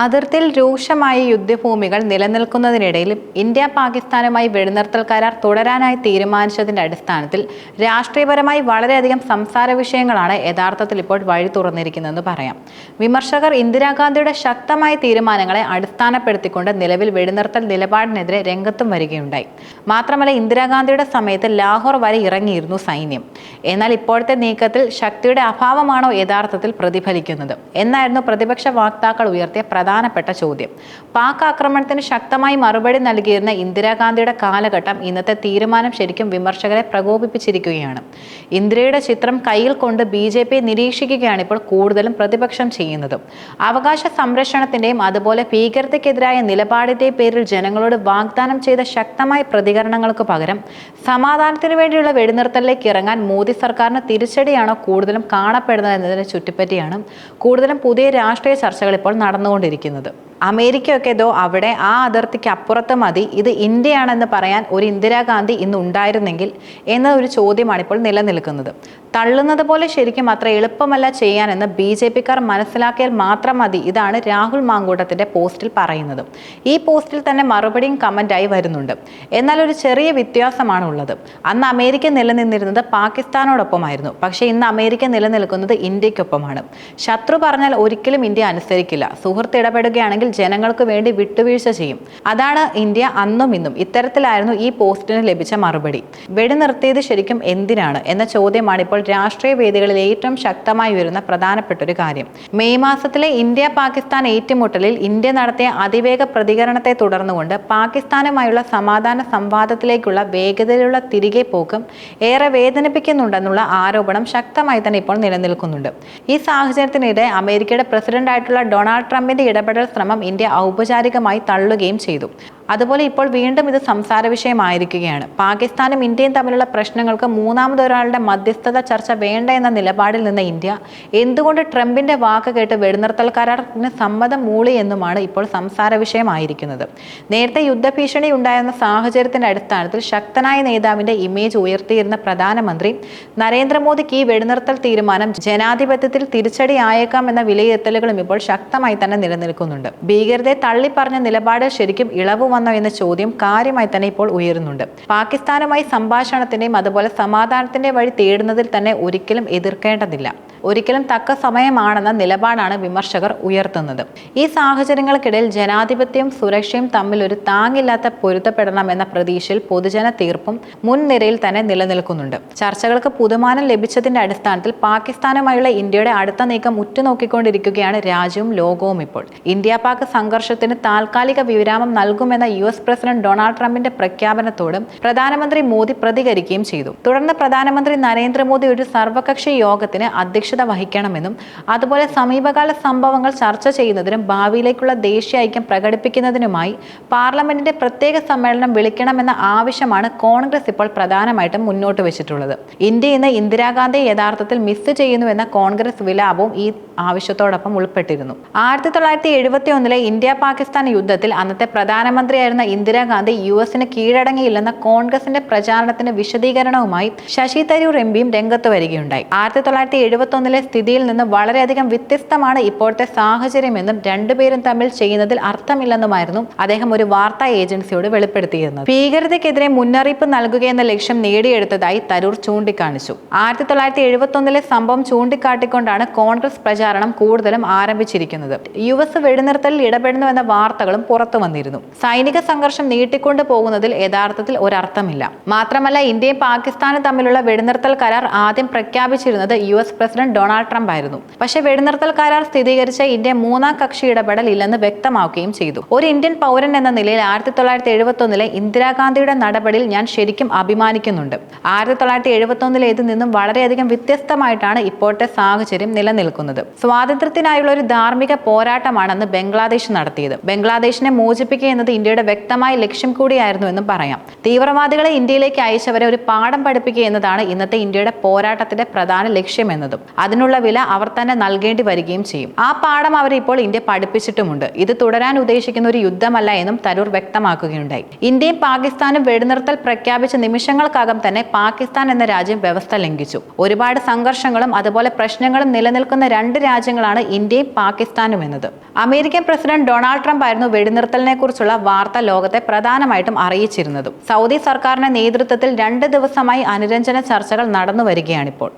അതിർത്തിയിൽ രൂക്ഷമായ യുദ്ധഭൂമികൾ നിലനിൽക്കുന്നതിനിടയിൽ ഇന്ത്യ പാകിസ്ഥാനുമായി വെടിനിർത്തൽ കരാർ തുടരാനായി തീരുമാനിച്ചതിന്റെ അടിസ്ഥാനത്തിൽ രാഷ്ട്രീയപരമായി വളരെയധികം സംസാര വിഷയങ്ങളാണ് യഥാർത്ഥത്തിൽ ഇപ്പോൾ വഴി തുറന്നിരിക്കുന്നതെന്ന് പറയാം. വിമർശകർ ഇന്ദിരാഗാന്ധിയുടെ ശക്തമായ തീരുമാനങ്ങളെ അടിസ്ഥാനപ്പെടുത്തിക്കൊണ്ട് നിലവിൽ വെടിനിർത്തൽ നിലപാടിനെതിരെ രംഗത്തും വരികയുണ്ടായി. മാത്രമല്ല ഇന്ദിരാഗാന്ധിയുടെ സമയത്ത് ലാഹോർ വരെ ഇറങ്ങിയിരുന്നു സൈന്യം. എന്നാൽ ഇപ്പോഴത്തെ നീക്കത്തിൽ ശക്തിയുടെ അഭാവമാണോ യഥാർത്ഥത്തിൽ പ്രതിഫലിക്കുന്നത്? എന്നായിരുന്നു പ്രതിപക്ഷ വാക്താക്കൾ ഉയർത്തിയ പ്രധാനപ്പെട്ട ചോദ്യം. പാക് ആക്രമണത്തിന് ശക്തമായി മറുപടി നൽകിയിരുന്ന ഇന്ദിരാഗാന്ധിയുടെ കാലഘട്ടം ഇന്നത്തെ തീരുമാനം ശരിക്കും വിമർശകരെ പ്രകോപിപ്പിച്ചിരിക്കുകയാണ്. ഇന്ദിരയുടെ ചിത്രം കയ്യിൽ കൊണ്ട് ബി ജെ പി നിരീക്ഷിക്കുകയാണ് ഇപ്പോൾ കൂടുതലും പ്രതിപക്ഷം ചെയ്യുന്നത്. അവകാശ സംരക്ഷണത്തിന്റെയും അതുപോലെ ഭീകരതയ്ക്കെതിരായ നിലപാടിന്റെയും പേരിൽ ജനങ്ങളോട് വാഗ്ദാനം ചെയ്ത ശക്തമായ പ്രതികരണങ്ങൾക്ക് പകരം സമാധാനത്തിന് വേണ്ടിയുള്ള വെടിനിർത്തലിലേക്ക് ഇറങ്ങാൻ മോദി സർക്കാരിന് തിരിച്ചടിയാണോ കൂടുതലും കാണപ്പെടുന്നത് എന്നതിനെ ചുറ്റിപ്പറ്റിയാണ് കൂടുതലും പുതിയ രാഷ്ട്രീയ ചർച്ചകൾ ഇപ്പോൾ നടന്നുകൊണ്ടിരിക്കുന്നത്. സംസ്കരിക്കുന്നത് അമേരിക്കയൊക്കെ ഇതോ അവിടെ ആ അതിർത്തിക്ക് അപ്പുറത്ത് മതി. ഇത് ഇന്ത്യയാണെന്ന് പറയാൻ ഒരു ഇന്ദിരാഗാന്ധി ഇന്ന് ഉണ്ടായിരുന്നെങ്കിൽ എന്ന ഒരു ചോദ്യമാണ് ഇപ്പോൾ നിലനിൽക്കുന്നത്. തള്ളുന്നത് പോലെ ശരിക്കും അത്ര എളുപ്പമല്ല ചെയ്യാനെന്ന് ബി ജെ പിക്കാർ മനസ്സിലാക്കിയാൽ മാത്രം മതി. ഇതാണ് രാഹുൽ മാങ്കൂട്ടത്തിന്റെ പോസ്റ്റിൽ പറയുന്നത്. ഈ പോസ്റ്റിൽ തന്നെ മറുപടിയും കമന്റായി വരുന്നുണ്ട്. എന്നാൽ ഒരു ചെറിയ വ്യത്യാസമാണ് ഉള്ളത്. അന്ന് അമേരിക്ക നിലനിന്നിരുന്നത് പാകിസ്ഥാനോടൊപ്പമായിരുന്നു. പക്ഷേ ഇന്ന് അമേരിക്ക നിലനിൽക്കുന്നത് ഇന്ത്യക്കൊപ്പമാണ്. ശത്രു പറഞ്ഞാൽ ഒരിക്കലും ഇന്ത്യ അനുസരിക്കില്ല. സുഹൃത്ത് ഇടപെടുകയാണെങ്കിൽ ജനങ്ങൾക്ക് വേണ്ടി വിട്ടുവീഴ്ച ചെയ്യും. അതാണ് ഇന്ത്യ അന്നും ഇന്നും. ഇത്തരത്തിലായിരുന്നു ഈ പോസ്റ്റിന് ലഭിച്ച മറുപടി. വെടിനിർത്തിയത് ശരിക്കും എന്തിനാണ് എന്ന ചോദ്യമാണ് ഇപ്പോൾ രാഷ്ട്രീയ വേദികളിൽ ഏറ്റവും ശക്തമായി വരുന്ന പ്രധാനപ്പെട്ട ഒരു കാര്യം. മെയ് മാസത്തിലെ ഇന്ത്യ പാകിസ്ഥാൻ ഏറ്റുമുട്ടലിൽ ഇന്ത്യ നടത്തിയ അതിവേഗ പ്രതികരണത്തെ തുടർന്നുകൊണ്ട് പാകിസ്ഥാനുമായുള്ള സമാധാന സംവാദത്തിലേക്കുള്ള വേഗതയിലുള്ള തിരികെ പോക്കും ഏറെ വേദനിപ്പിക്കുന്നുണ്ടെന്നുള്ള ആരോപണം ശക്തമായി തന്നെ ഇപ്പോൾ നിലനിൽക്കുന്നുണ്ട്. ഈ സാഹചര്യത്തിനിടെ അമേരിക്കയുടെ പ്രസിഡന്റായിട്ടുള്ള ഡൊണാൾഡ് ട്രംപിന്റെ ഇടപെടൽ ശ്രമം ഇന്ത്യ ഔപചാരികമായി തള്ളുകയും ചെയ്തു. അതുപോലെ ഇപ്പോൾ വീണ്ടും ഇത് സംസാര വിഷയമായിരിക്കുകയാണ്. പാകിസ്ഥാനും ഇന്ത്യയും തമ്മിലുള്ള പ്രശ്നങ്ങൾക്ക് മൂന്നാമതൊരാളുടെ മധ്യസ്ഥത ചർച്ച വേണ്ട എന്ന നിലപാടിൽ നിന്ന് ഇന്ത്യ എന്തുകൊണ്ട് ട്രംപിന്റെ വാക്ക് കേട്ട് വെടിനിർത്തൽ കരാറിന് സമ്മതം മൂളി എന്നുമാണ് ഇപ്പോൾ സംസാര വിഷയമായിരിക്കുന്നത്. നേരത്തെ യുദ്ധഭീഷണി ഉണ്ടായിരുന്ന സാഹചര്യത്തിന്റെ അടിസ്ഥാനത്തിൽ ശക്തനായ നേതാവിന്റെ ഇമേജ് ഉയർത്തിയിരുന്ന പ്രധാനമന്ത്രി നരേന്ദ്രമോദിക്ക് ഈ വെടിനിർത്തൽ തീരുമാനം ജനാധിപത്യത്തിൽ തിരിച്ചടിയായേക്കാം എന്ന വിലയിരുത്തലുകളും ഇപ്പോൾ ശക്തമായി തന്നെ നിലനിൽക്കുന്നുണ്ട്. ഭീകരതയെ തള്ളിപ്പറഞ്ഞ നിലപാട് ശരിക്കും ഇളവ് വന്നോ എന്ന ചോദ്യം കാര്യമായി തന്നെ ഇപ്പോൾ ഉയരുന്നുണ്ട്. പാകിസ്ഥാനുമായി സംഭാഷണത്തിന്റെയും അതുപോലെ സമാധാനത്തിന്റെ വഴി തേടുന്നതിൽ തന്നെ ഒരിക്കലും എതിർക്കേണ്ടതില്ല. ഒരിക്കലും തക്ക സമയമാണെന്ന നിലപാടാണ് വിമർശകർ ഉയർത്തുന്നത്. ഈ സാഹചര്യങ്ങൾക്കിടയിൽ ജനാധിപത്യം സുരക്ഷയും തമ്മിൽ ഒരു താങ്ങില്ലാത്ത പൊരുത്തപ്പെടണം എന്ന പ്രതീക്ഷയിൽ പൊതുജന തീർപ്പും മുൻനിരയിൽ തന്നെ നിലനിൽക്കുന്നുണ്ട്. ചർച്ചകൾക്ക് പുതുമാനം ലഭിച്ചതിന്റെ അടിസ്ഥാനത്തിൽ പാകിസ്ഥാനുമായുള്ള ഇന്ത്യയുടെ അടുത്ത നീക്കം ഉറ്റുനോക്കിക്കൊണ്ടിരിക്കുകയാണ് രാജ്യവും ലോകവും ഇപ്പോൾ. ഇന്ത്യ പാക് സംഘർഷത്തിന് താൽക്കാലിക വിരാമം നൽകുമെന്ന യു എസ് പ്രസിഡന്റ് ഡൊണാൾഡ് ട്രംപിന്റെ പ്രഖ്യാപനത്തോട് പ്രധാനമന്ത്രി മോദി പ്രതികരിക്കുകയും ചെയ്തു. തുടർന്ന് പ്രധാനമന്ത്രി നരേന്ദ്രമോദി ഒരു സർവകക്ഷി യോഗത്തിന് അധ്യക്ഷത വഹിക്കണമെന്നും അതുപോലെ സമീപകാല സംഭവങ്ങൾ ചർച്ച ചെയ്യുന്നതിനും ഭാവിയിലേക്കുള്ള ദേശീയ ഐക്യം പ്രകടിപ്പിക്കുന്നതിനുമായി പാർലമെന്റിന്റെ പ്രത്യേക സമ്മേളനം വിളിക്കണമെന്ന ആവശ്യമാണ് കോൺഗ്രസ് ഇപ്പോൾ പ്രധാനമായിട്ടും മുന്നോട്ട് വെച്ചിട്ടുള്ളത്. ഇന്ത്യ ഇന്ന് ഇന്ദിരാഗാന്ധിയെ യഥാർത്ഥത്തിൽ മിസ് ചെയ്യുന്നുവെന്ന കോൺഗ്രസ് വിലാപവും ഈ ആവശ്യത്തോടൊപ്പം ഉൾപ്പെട്ടിരുന്നു. ആയിരത്തി തൊള്ളായിരത്തി എഴുപത്തി ഒന്നിലെ ഇന്ത്യ പാകിസ്ഥാൻ യുദ്ധത്തിൽ അന്നത്തെ പ്രധാനമന്ത്രിയായിരുന്ന ഇന്ദിരാഗാന്ധി യു എസിന് കീഴടങ്ങിയില്ലെന്ന കോൺഗ്രസിന്റെ പ്രചാരണത്തിന് വിശദീകരണവുമായി ശശി തരൂർ എം പിയും രംഗത്ത് വരികയുണ്ടായി. ആയിരത്തി തൊള്ളായിരത്തി എഴുപത്തി ഒന്നിലെ സ്ഥിതിയിൽ നിന്ന് വളരെയധികം വ്യത്യസ്തമാണ് ഇപ്പോഴത്തെ സാഹചര്യമെന്നും രണ്ടുപേരും തമ്മിൽ ചെയ്യുന്നതിൽ അർത്ഥമില്ലെന്നുമായിരുന്നു അദ്ദേഹം ഒരു വാർത്താ ഏജൻസിയോട് വെളിപ്പെടുത്തിയിരുന്നത്. ഭീകരതയ്ക്കെതിരെ മുന്നറിയിപ്പ് നൽകുകയെന്ന ലക്ഷ്യം നേടിയെടുത്തതായി തരൂർ ചൂണ്ടിക്കാണിച്ചു. ആയിരത്തി തൊള്ളായിരത്തി എഴുപത്തി ഒന്നിലെ സംഭവം ചൂണ്ടിക്കാട്ടിക്കൊണ്ടാണ് കോൺഗ്രസ് പ്രചാരണം കൂടുതലും ആരംഭിച്ചിരിക്കുന്നത്. യു എസ് വെടിനിർത്തലിൽ ഇടപെടുന്നുവെന്ന വാർത്തകളും പുറത്തു വന്നിരുന്നു. സൈനിക സംഘർഷം നീട്ടിക്കൊണ്ടു പോകുന്നതിൽ യഥാർത്ഥത്തിൽ ഒരർത്ഥമില്ല. മാത്രമല്ല ഇന്ത്യയും പാകിസ്ഥാനും തമ്മിലുള്ള വെടിനിർത്തൽ കരാർ ആദ്യം പ്രഖ്യാപിച്ചിരുന്നത് U S president Donald Trump ആയിരുന്നു പക്ഷെ വെടിനിർത്തൽ കരാർ സ്ഥിരീകരിച്ച ഇന്ത്യ മൂന്നാം കക്ഷി ഇടപെടൽ ഇല്ലെന്ന് വ്യക്തമാക്കുകയും ചെയ്തു. ഒരു ഇന്ത്യൻ പൗരൻ എന്ന നിലയിൽ ആയിരത്തി തൊള്ളായിരത്തി എഴുപത്തി ഒന്നിലെ ഇന്ദിരാഗാന്ധിയുടെ നടപടിയിൽ ഞാൻ ശരിക്കും അഭിമാനിക്കുന്നുണ്ട്. ആയിരത്തി തൊള്ളായിരത്തി എഴുപത്തി ഒന്നിലേതിൽ നിന്നും വളരെയധികം വ്യത്യസ്തമായിട്ടാണ് ഇപ്പോഴത്തെ സാഹചര്യം നിലനിൽക്കുന്നത്. സ്വാതന്ത്ര്യത്തിനായുള്ള ഒരു ധാർമ്മിക പോരാട്ടമാണെന്ന് ബംഗ്ലാദേശ് നടത്തിയത്. ബംഗ്ലാദേശിനെ മോചിപ്പിക്കുക എന്നത് ഇന്ത്യയുടെ വ്യക്തമായ ലക്ഷ്യം കൂടിയായിരുന്നു എന്നും പറയാം. തീവ്രവാദികളെ ഇന്ത്യയിലേക്ക് അയച്ചവരെ ഒരു പാഠം പഠിപ്പിക്കുക എന്നതാണ് ഇന്നത്തെ ഇന്ത്യയുടെ പോരാട്ടത്തിന്റെ പ്രധാന ലക്ഷ്യം എന്നതും അതിനുള്ള വില അവർ തന്നെ നൽകേണ്ടി വരികയും ചെയ്യും. ആ പാഠം അവർ ഇപ്പോൾ ഇന്ത്യ പഠിപ്പിച്ചിട്ടുമുണ്ട്. ഇത് തുടരാൻ ഉദ്ദേശിക്കുന്ന ഒരു യുദ്ധമല്ല എന്നും തരൂർ വ്യക്തമാക്കുകയുണ്ടായി. ഇന്ത്യയും പാകിസ്ഥാനും വെടിനിർത്തൽ പ്രഖ്യാപിച്ച നിമിഷങ്ങൾക്കകം തന്നെ പാകിസ്ഥാൻ എന്ന രാജ്യം വ്യവസ്ഥ ലംഘിച്ചു. ഒരുപാട് സംഘർഷങ്ങളും അതുപോലെ പ്രശ്നങ്ങളും നിലനിൽക്കുന്ന രണ്ട് രാജ്യങ്ങളാണ് ഇന്ത്യയും പാകിസ്ഥാനും എന്നത് അമേരിക്കൻ പ്രസിഡന്റ് ഡൊണാൾഡ് ട്രംപ് ആയിരുന്നു വെടിനിർത്തലിനെ കുറിച്ചുള്ള വാർത്ത ലോകത്തെ പ്രധാനമായിട്ടും അറിയിച്ചിരുന്നതും. സൗദി സർക്കാരിന്റെ നേതൃത്വത്തിൽ രണ്ട് ദിവസമായി അനുരഞ്ജന ചർച്ചകൾ നടന്നു വരികയാണിപ്പോൾ